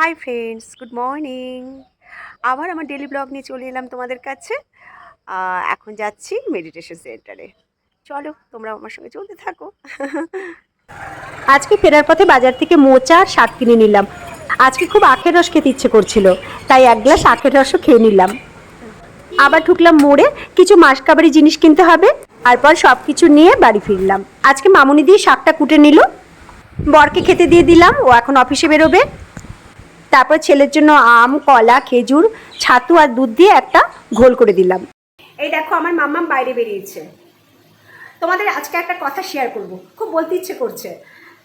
Hi friends good morning আবার আমার daily blog নিয়ে চলে এলাম তোমাদের কাছে। এখন যাচ্ছি মেডিটেশন সেন্টারে চলো তোমরা আমার সঙ্গে চলতে থাকো। আজকে ফেরার পথে বাজার থেকে মোচা আর শাক কিনে নিলাম। আজকে খুব আখের রস খেতে ইচ্ছে করছিল, তাই এক গ্লাস আখের রসও খেয়ে নিলাম। আবার ঢুকলাম মোড়ে, কিছু মাসকাবারি জিনিস কিনতে হবে তারপর সব কিছু নিয়ে বাড়ি ফিরলাম। আজকে মামুনি দিয়ে শাকটা কুটে নিল। বরকে খেতে দিয়ে দিলাম, ও এখন অফিসে বেরোবে। তারপর ছেলের জন্য আম, কলা, খেজুর, ছাতু আর দুধ দিয়ে একটা ঘোল করে দিলাম। এই দেখো আমার মাম্মাম বাইরে বেরিয়েছে। তোমাদের আজকে একটা কথা শেয়ার করব। খুব বলতে ইচ্ছে করছে।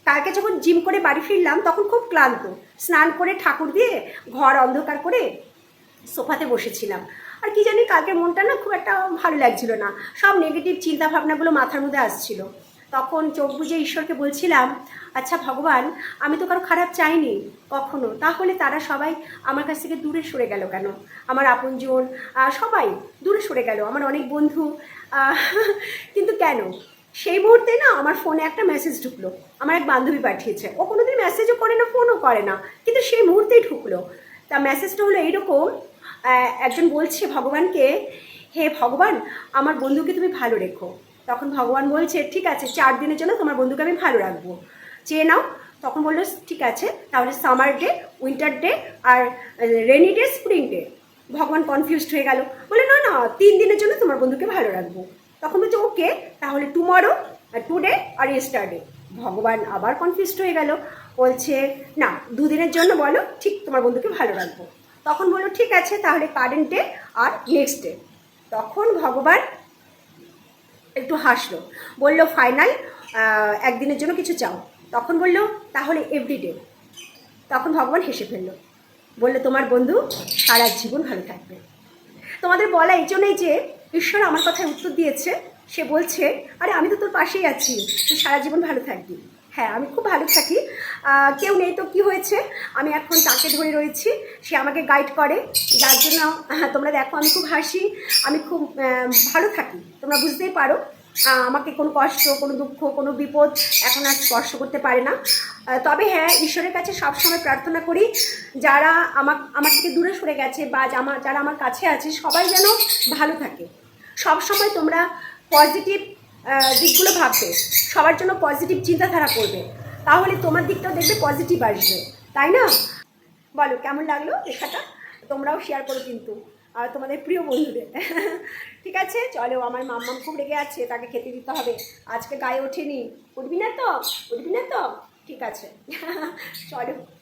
কালকে যখন জিম করে বাড়ি ফিরলাম, তখন খুব ক্লান্ত। স্নান করে ঠাকুর দিয়ে ঘর অন্ধকার করে সোফাতে বসেছিলাম। আর কি জানি কালকে মনটা না খুব একটা ভালো লাগছিল না। সব নেগেটিভ চিন্তা ভাবনাগুলো মাথার মধ্যে আসছিল। তখন চোখ বুঝে ঈশ্বরকে বলছিলাম আচ্ছা ভগবান, আমি তো কারও খারাপ চাইনি, কখনো। তাহলে তারা সবাই আমার কাছ থেকে দূরে সরে গেল কেন? আমার আপনজন সবাই দূরে সরে গেল, আমার অনেক বন্ধু কিন্তু কেন? সেই মুহূর্তে না আমার ফোনে একটা মেসেজ ঢুকলো, আমার এক বান্ধবী পাঠিয়েছে। ও কোনোদিন মেসেজও করে না ফোনও করে না, কিন্তু সেই মুহূর্তেই ঢুকলো। তা মেসেজটা হলো এইরকম একজন বলছে ভগবানকে, হে ভগবান, আমার বন্ধুকে তুমি ভালো রেখো। তখন ভগবান বলছে, ঠিক আছে, চার দিনের জন্য তোমার বন্ধুকে আমি ভালো রাখব। চেয়ে নাও, তখন বলল, ঠিক আছে, তাহলে সামার ডে উইন্টার ডে আর রেনি ডে স্প্রিং ডে ভগবান কনফিউজড হয়ে গেল। বলে না না, তিন দিনের জন্য তোমার বন্ধুকে ভালো রাখব। তখন বলছে, ওকে, তাহলে টুমরো টুডে আর ইয়েস্টারডে ভগবান আবার কনফিউজড হয়ে গেল। বলছে, না, দুদিনের জন্য বলো, ঠিক তোমার বন্ধুকে ভালো রাখব। তখন বলল, ঠিক আছে, তাহলে কারেন্ট ডে আর নেক্সট ডে তখন ভগবান একটু হাসলো। বলল, ফাইনাল একদিনের জন্য কিছু চাও? তখন বলল, তাহলে এভরিডে তখন ভগবান হেসে ফেলল। বলল, তোমার বন্ধু সারা জীবন ভালো থাকবে। তোমাদের বলা এই জন্যই যে ঈশ্বর আমার কথায় উত্তর দিয়েছে। সে বলছে, আরে, আমি তো তোর পাশেই আছি। তুই সারা জীবন ভালো থাকবি। হ্যাঁ আমি খুব ভালো থাকি। কেউ নেই তো কি হয়েছে? আমি এখন তাকে ধরে রয়েছি। সে আমাকে গাইড করে। যার জন্য তোমরা দেখো আমি খুব হাসি, আমি খুব ভালো থাকি। তোমরা বুঝতেই পারো আমাকে কোনো কষ্ট, কোনো দুঃখ, কোনো বিপদ এখন আর স্পর্শ করতে পারে না। তবে হ্যাঁ ঈশ্বরের কাছে সবসময় প্রার্থনা করি, যারা আমার আমার থেকে দূরে সরে গেছে বা যারা আমার কাছে আছে, সবাই যেন ভালো থাকে। সব সময় তোমরা পজিটিভ দিকগুলো ভাববে। সবার জন্য পজিটিভ চিন্তাধারা করবে। তাহলে তোমার দিকটাও দেখবে পজিটিভ আসবে। তাই না? বলো, কেমন লাগল লেখাটা তোমরাও শেয়ার করো কিন্তু, আর তোমাদের প্রিয় বন্ধুদের। ঠিক আছে? চলো, আমার মাম্মাম খুব রেগে আছে, তাকে খেতে দিতে হবে। আজকে গায়ে ওঠেনি। উঠবি না তো? উঠবি না তো? ঠিক আছে। চলো।